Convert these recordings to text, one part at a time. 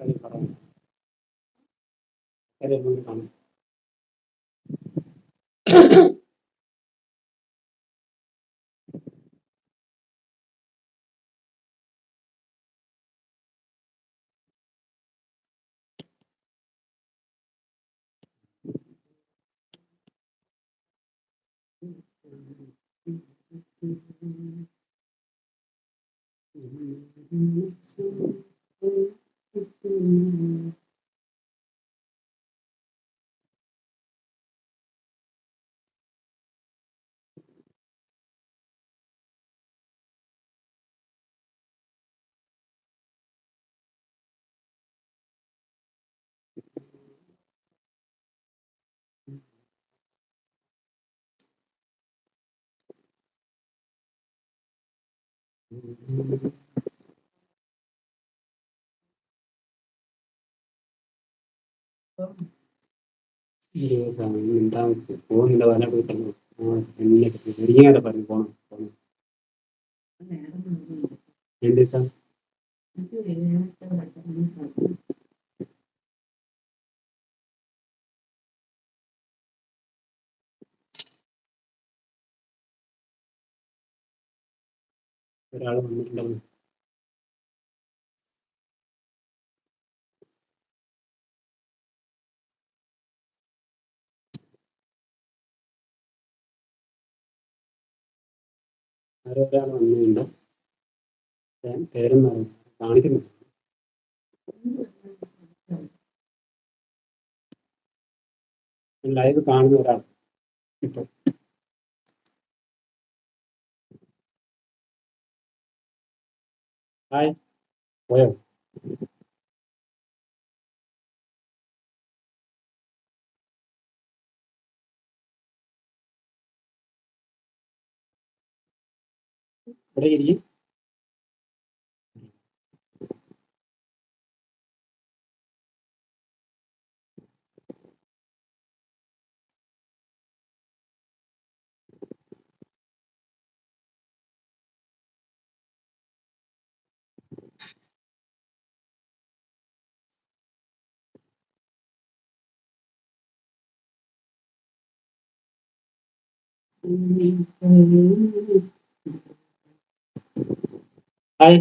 এখানে ধরো এখানে মনে ধরো Mm-hmm. പറഞ്ഞു കാണും പോകുന്നില്ല വല പോയിട്ടല്ലോ ഒരുങ്ങിയാടെ പറഞ്ഞു പോണം പോണം എന്ത് വെച്ചാ ഒരാൾ വന്നിട്ടുണ്ടാവും ആരോ ഒരാൾ പേരെന്താണ് കാണിക്കുന്നു ലൈവ് കാണുന്ന ഒരാൾ ഇപ്പൊ ഹായ് പോയോ? ഇവിടെ ഇരിക്കും ഹായ്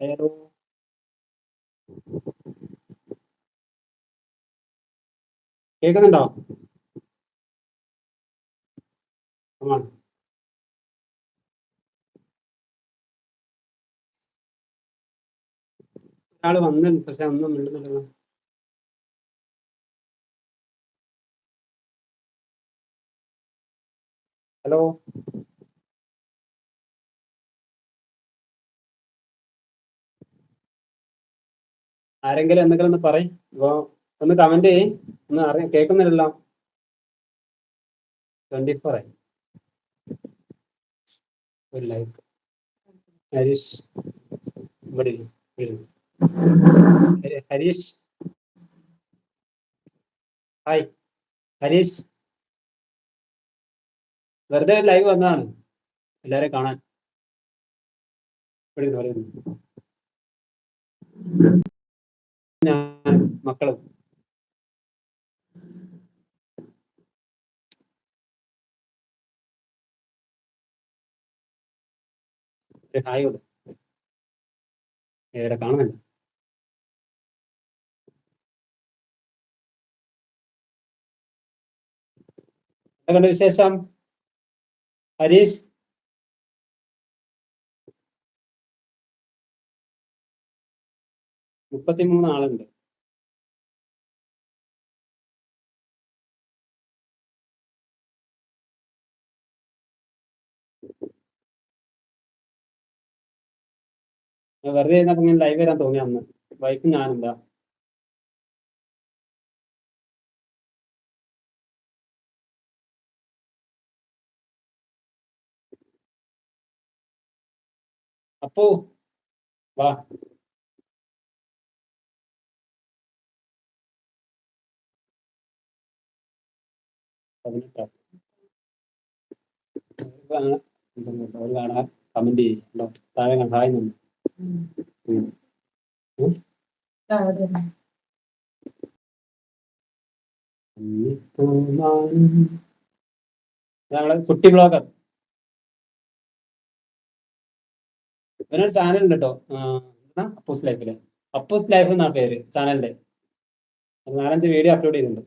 ഹലോ കേൾക്കുന്നുണ്ടോ ഒരാൾ വന്നിട്ടുണ്ട് പക്ഷെ ഒന്നും മിണ്ടുന്നില്ലല്ലോ. ഹലോ? ആരെങ്കിലും എന്തെങ്കിലും ഒന്ന് പറയും. അപ്പോ ഒന്ന് കമന്റ് ചെയ്യ്. ഒന്ന് അറിയാം കേൾക്കുന്നില്ലല്ലോ. ട്വന്റി ഫോർ ആയി. ഒരു ലൈക്ക് ഹരീഷ് ഹരീഷ്. ഹായ് ഹരീഷ്. വെറുതെ ലൈവ് വന്നതാണ്. എല്ലാരെ കാണാൻ. പറയുന്നു. മക്കളും. ഹായ് ഇവിടെ കാണുന്നില്ല. എന്തൊക്കെയുണ്ട് വിശേഷം? ഹരീഷ്? മുപ്പത്തിമൂന്ന് ആളുണ്ട്. വെറുതെ ഇരുന്നപ്പോ ഇങ്ങനെ ലൈവ് വരാൻ തോന്നി അന്ന് വൈഫും ഞാനെന്താ അപ്പോ വാ പതിനെട്ടാ ഒരു കാണാൻ കമന്റ് ചെയ്യണ്ടോ താഴെ ഹായ് നിന്ന് ഞങ്ങൾ കുട്ടി ബ്ലോഗർ. ഇവനൊരു ചാനൽ ഉണ്ട് കേട്ടോ അപ്പൂസ് ലൈഫിൽ. അപ്പൂസ് ലൈഫ് എന്നാ പേര്? ചാനലിന്റെ നാലഞ്ച് വീഡിയോ അപ്ലോഡ് ചെയ്തിട്ടുണ്ട്.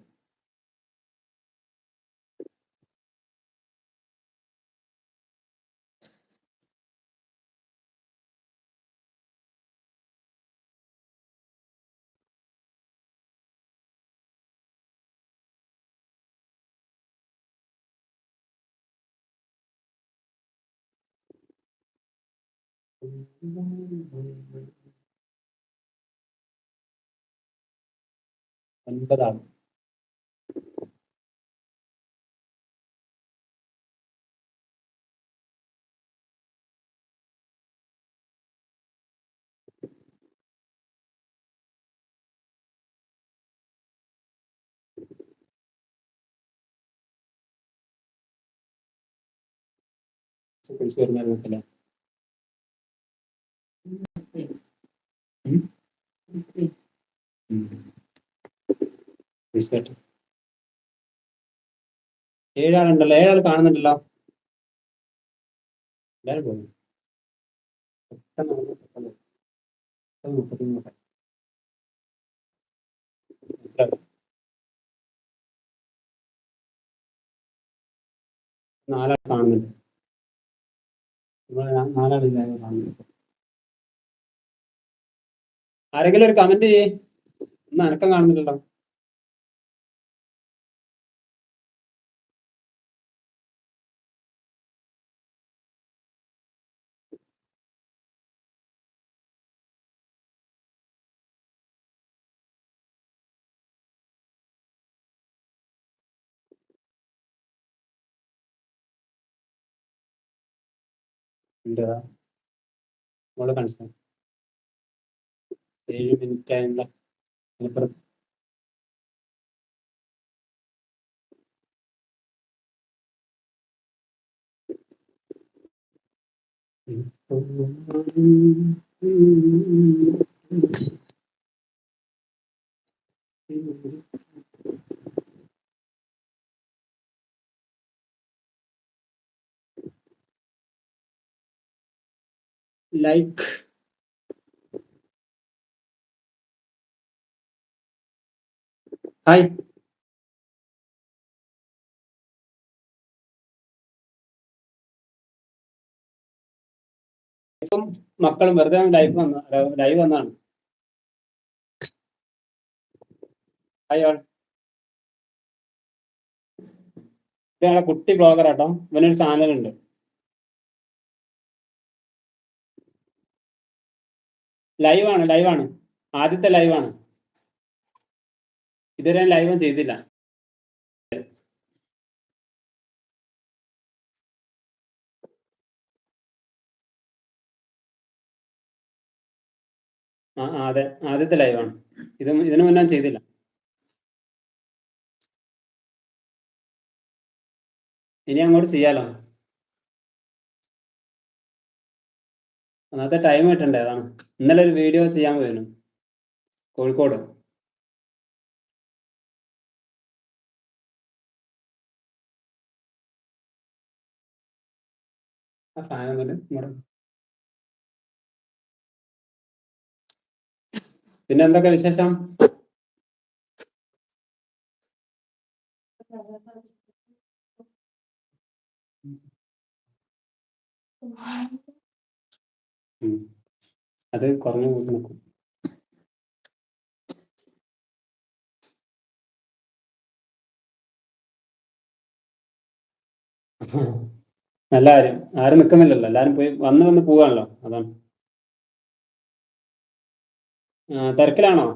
அன்பதாம் பேசி ஒரு மாதிரி ഏഴാളുണ്ടല്ലോ ഏഴാൾ കാണുന്നുണ്ടല്ലോ. നാലാൾ കാണുന്നുണ്ട്. ഇവിടെ നാലാളില്ല കാണുന്നുണ്ട്. ആരെങ്കിലും ഒരു കമന്റ് ചെയ്യേ. ഒന്ന് അനക്കം കാണുന്നില്ലല്ലോ. ഉണ്ട് മോൾ മനസ്സിലായി ഏഴ് മിനിറ്റ് ആയുള്ള മലപ്പുറം ലൈക്ക് ഹായ് ഇപ്പം മക്കളും വെറുതെ ലൈവ് വന്ന ലൈവ് വന്നാണ് ഹായ് ആൾ ഞങ്ങളെ കുട്ടി ബ്ലോഗർ ആട്ടോ. ഇവനൊരു ചാനൽ ഉണ്ട്. ലൈവാണ് ആണ് ലൈവ് ആണ്. ആദ്യത്തെ ലൈവ് ഇതുവരെ ലൈവ് ചെയ്തില്ല. ആ അതെ. ആദ്യത്തെ ലൈവാണ് ഇത് ഇതിനു മുന്നേ ഞാൻ ചെയ്തില്ല. ഇനി അങ്ങോട്ട് ചെയ്യാലോ? അന്നത്തെ ടൈം കിട്ടണ്ടേ അതാണ്. ഇന്നലെ ഒരു വീഡിയോ ചെയ്യാൻ പോയിരുന്നു. കോഴിക്കോട്. ആ സാധനം തന്നെ നമ്മുടെ പിന്നെ എന്തൊക്കെ വിശേഷം? അത് കുറഞ്ഞു കൂടി നോക്കും നല്ല ആരും നിൽക്കുന്നില്ലല്ലോ എല്ലാരും പോയി വന്ന് വന്ന് പോവാണല്ലോ അതാണ്. തിരക്കിലാണോ?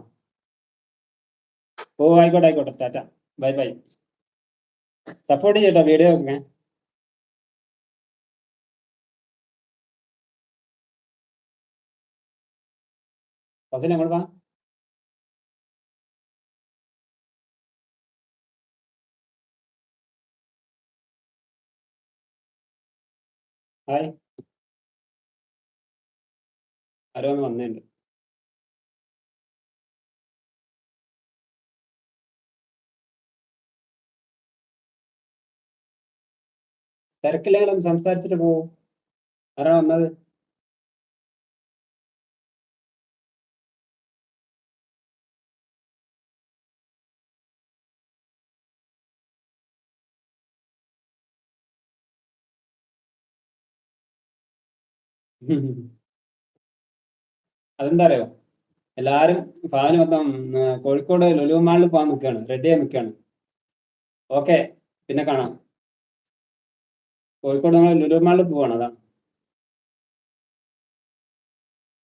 ഓ ആയിക്കോട്ടെ ആയിക്കോട്ടെ ടാറ്റ. Bye bye. സപ്പോർട്ട് ചെയ്യട്ടോ വീഡിയോ ഒക്കെ. ഫസിൽ അങ്ങോട്ട് വാ. ഹായ്. ആരോ ഒന്ന് വന്നിട്ടുണ്ട്. തിരക്കില്ലെങ്കിൽ ഒന്ന് സംസാരിച്ചിട്ട് പോവും. ആരാ വന്നത്? അതെന്താ അറിയോ എല്ലാരും ഫാന് മൊത്തം കോഴിക്കോട് ലുലു മാളിൽ പോകാൻ നിൽക്കുകയാണ് റെഡി ആയി നിൽക്കുകയാണ് ഓക്കെ പിന്നെ കാണാം. കോഴിക്കോട് നമ്മൾ ലുലു മാളിൽ പോവാണ് അതാണ്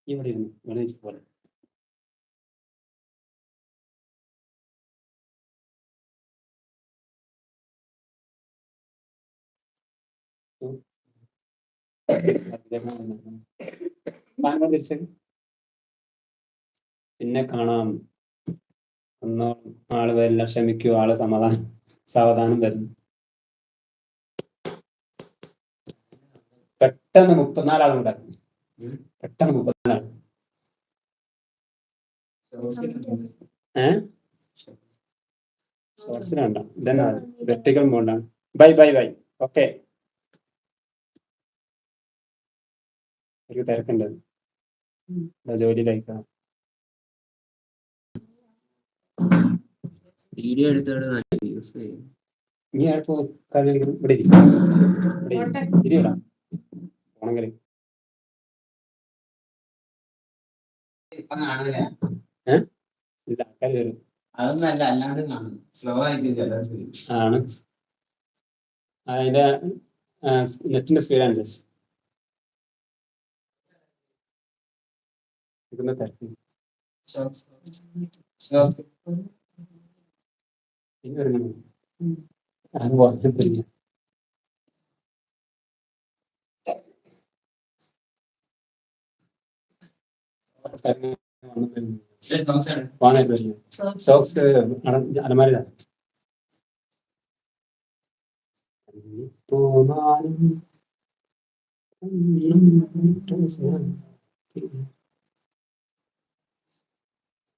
ഇവിടെ ഇരുന്നു ഇവിടെ പോലെ തിരിച്ച് പിന്നെ കാണാം. ഒന്നോ ആൾ വരില്ല ക്ഷമിക്കൂ. ആൾ സമാധാനം സാവധാനം വരുന്നു പെട്ടെന്ന് മുപ്പത്തിനാലാളുണ്ടായിരുന്നു. പെട്ടെന്ന് മുപ്പത്തിനാലാൾ. ഏഹ് ഷോർട്സിനുണ്ട ഇതന്നെ. Vertical മോഡാണ്. Bye bye bye. Okay. ഒരു തിരക്കുണ്ട്. ജോലിയിലായിക്കാം വീഡിയോ എടുത്തോണ്ട് നല്ല യൂസ് ചെയ്യും ഇനി ആർപ്പോ കാര്യം ഇവിടെ ഇരി. ഇവിടെ ഇരി. ഇരി ഇവിടെ. പോണെങ്കിൽ. ഇപ്പൊ കാണില്ല ഇത് ആൾക്കാർ വരും. അതൊന്നല്ല അല്ലാണ്ട് കാണുന്നു സ്ലോ ആയിട്ട് ആണ്. അതിന്റെ നെറ്റിന്റെ സ്പീഡ് അനുസരിച്ച്. ഇതൊന്ന് തിരക്ക് ഇനി വരുന്നു അത് പറഞ്ഞിട്ടില്ല വാങ്ങാൻ വരില്ല സോക്സ് അലമാരിലാണ്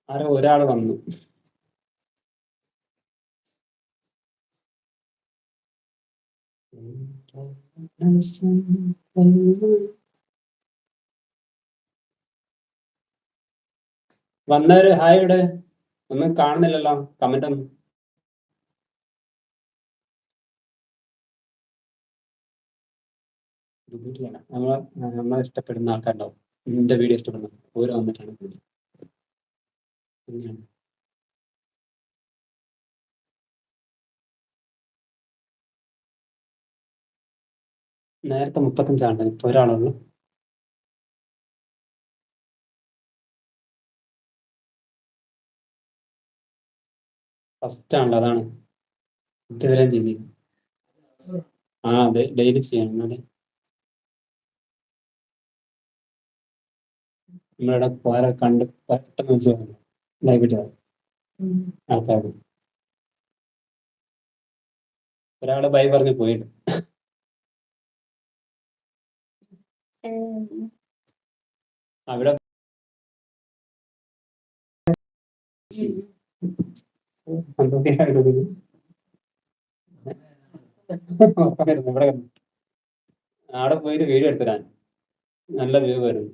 ആരോ ഒരാൾ വന്നു. വന്നവര് ഹായ് ഇവിടെ. ഒന്നും കാണുന്നില്ലല്ലോ. കമന്റ് ഒന്നും. നമ്മളെ നമ്മളെ ഇഷ്ടപ്പെടുന്ന ആൾക്കാരുണ്ടാവും. എന്റെ വീഡിയോ ഇഷ്ടപ്പെടുന്ന ഓരോ വന്നിട്ടാണ് നേരത്തെ മുപ്പത്തഞ്ചാണ്ട് ഇപ്പൊ ഒരാളുള്ളൂ. ഫസ്റ്റ് ആണ് അതാണ്. ഇതുവരെ ചെയ്തി ആ അതെ ഡെയിലി ചെയ്യണം എന്നാലേ. നമ്മളിവിടെ പോരെ കണ്ട് പെട്ടെന്ന് മനസ്സിലാവും ലൈവ് ആൾക്കാർ ഒരാൾ ബൈ പറഞ്ഞു പോയിട്ട്. അവിടെ. അവിടെ പോയിട്ട് വീഡിയോ എടുത്തിടാൻ നല്ല വ്യൂ വരും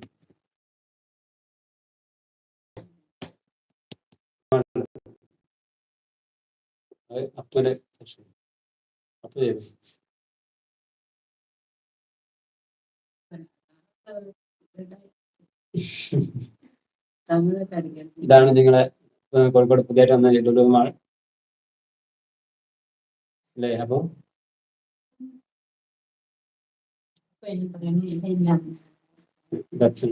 സെക്ഷൻ അപ്പു ചെയ്തു ഇതാണ് നിങ്ങളെ കോഴിക്കോട് പുതിയായിട്ട് വന്ന ലുലു മാൾ അല്ലേ അപ്പൊ? ദാറ്റ്സ്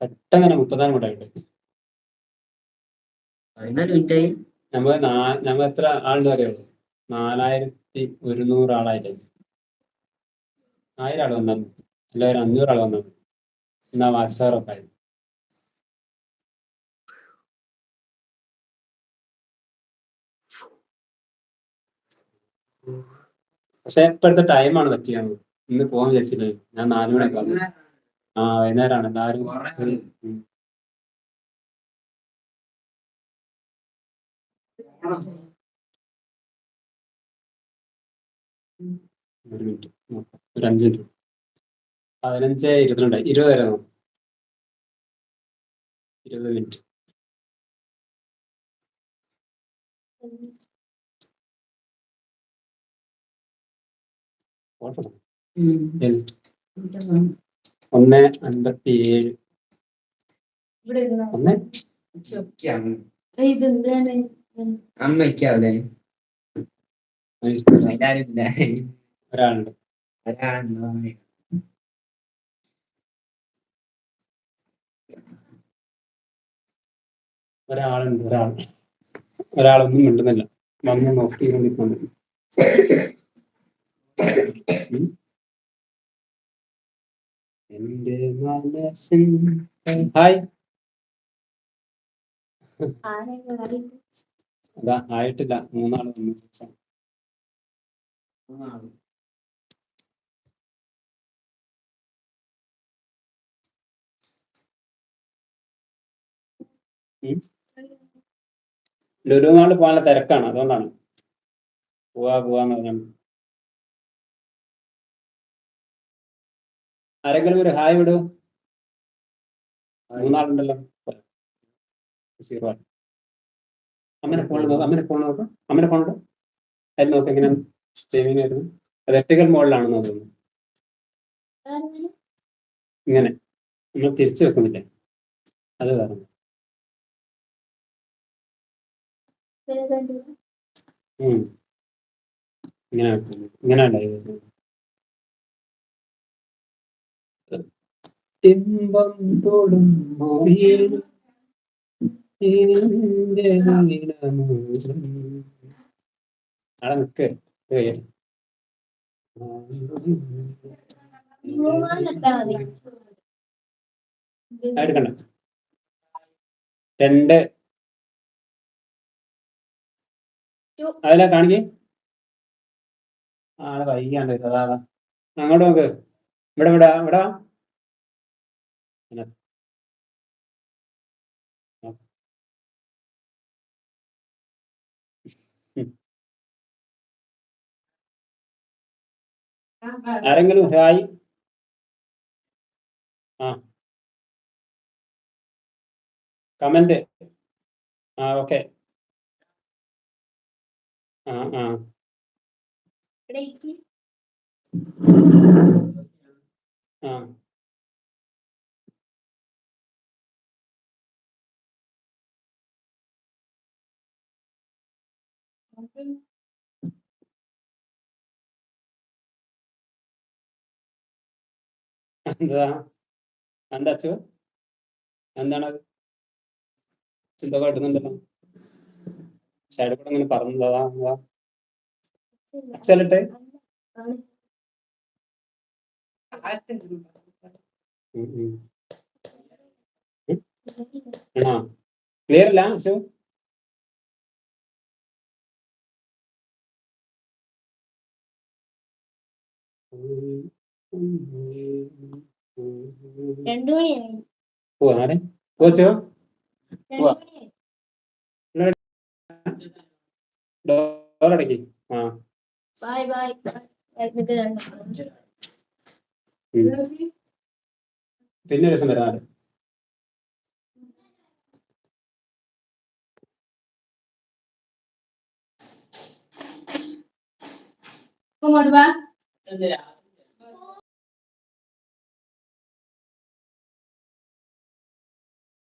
പെട്ടെന്ന് തന്നെ മുപ്പതാം കൂട്ടായിട്ട് പതിനാല് മിനിറ്റായി. നമ്മൾ എത്ര ആളുണ്ട് അറിയുള്ളൂ നാലായിരത്തി ഒരുന്നൂറ് ആളായിട്ട് ആയിരം ആൾ വന്നാൽ മതി. എല്ലാവരും അഞ്ഞൂറ് ആൾ വന്നാൽ മതി. എന്നാ വാട്സാറൊക്കെ പക്ഷെ ഇപ്പോഴത്തെ ടൈമാണ് പറ്റിയത്. ഇന്ന് പോകാൻ വിചാരിച്ചില്ല? ഞാൻ നാലുമണിയൊക്കെ വന്നു ആ വൈകുന്നേരമാണ് എല്ലാവരും. ഒരു മിനിറ്റ്. ഒരു അഞ്ച് മിനിറ്റ്. പതിനഞ്ച് ഇരുപത്തിരണ്ട്. ഇരുപത് വരെ നോക്കാം. ഇരുപത് മിനിറ്റ്. ഓട്ടം. ഒന്ന് അൻപത്തി ഏഴ്? ഒന്ന്. ഇത് എന്താണ് അമ്മയ്ക്ക് അവിടെ ഒരാളുണ്ട്. ഒരാളുണ്ടോ? ഒരാളുണ്ട് ഒരാൾ. ഒരാളൊന്നും മിണ്ടുന്നില്ല. വന്ന് നോക്കിക്കൊണ്ടിരിക്കുന്നു. എന്റെ മനസ്സിൻ ഹായ്. അതാ ആയിട്ടില്ല. മൂന്നാൾ വന്നു. ലുലുമാളിൽ പോകാനുള്ള തിരക്കാണ്. അതുകൊണ്ടാണ്. പോവാ പോവാന്ന് പറഞ്ഞു. ആരെങ്കിലും ഒരു ഹായ് വിടൂ. മൂന്നാളുണ്ടല്ലോ. സീറോ അമ്മനെ ഫോൺ നോക്കാം അമ്മനെ ഫോൺ നോക്കാം. അമ്മനെ ഫോൺ അതിൽ നോക്കാം. എങ്ങനെ സ്ട്രീമിംഗ് ആയിരുന്നു അത് ഒറ്റകൾ മുകളിലാണെന്ന് തോന്നുന്നു. ആരെങ്കിലും? ഇങ്ങനെ. നമ്മൾ തിരിച്ചു വെക്കുന്നില്ലേ? അത് വേറെ. ഇവരെ ഇങ്ങനെ. ഇങ്ങനെ ഉണ്ടായിരുന്നു ഇമ്പം തോടും രണ്ട്. ടു. അതിലാ കാണിക്കേ. ആ വൈകാണ്ട് അതാ അങ്ങോട്ട് നോക്ക്. ഇവിടെ ഇവിടെ ഇവിടെ വാ. that's. ആരെങ്കിലും ഹായ്. ആ. കമന്റ്. ആ ഓക്കെ. ആ ആ. ആ. എന്താ? എന്താ അച്ചു എന്താണത് ചിന്ത കാട്ടുന്നുണ്ടല്ലോ സൈഡിൽ കൂടെ അങ്ങനെ പറഞ്ഞതാ എന്താ. ആണോ? ക്ലിയർ അല്ല അച്ചു രണ്ടു മണിയായി പോച്ചോ? ഡോറടക്കി ആ. Bye bye. പിന്നെ ഒരു ദിവസം വരാം ഇങ്ങോട്ട് വാ 真的呀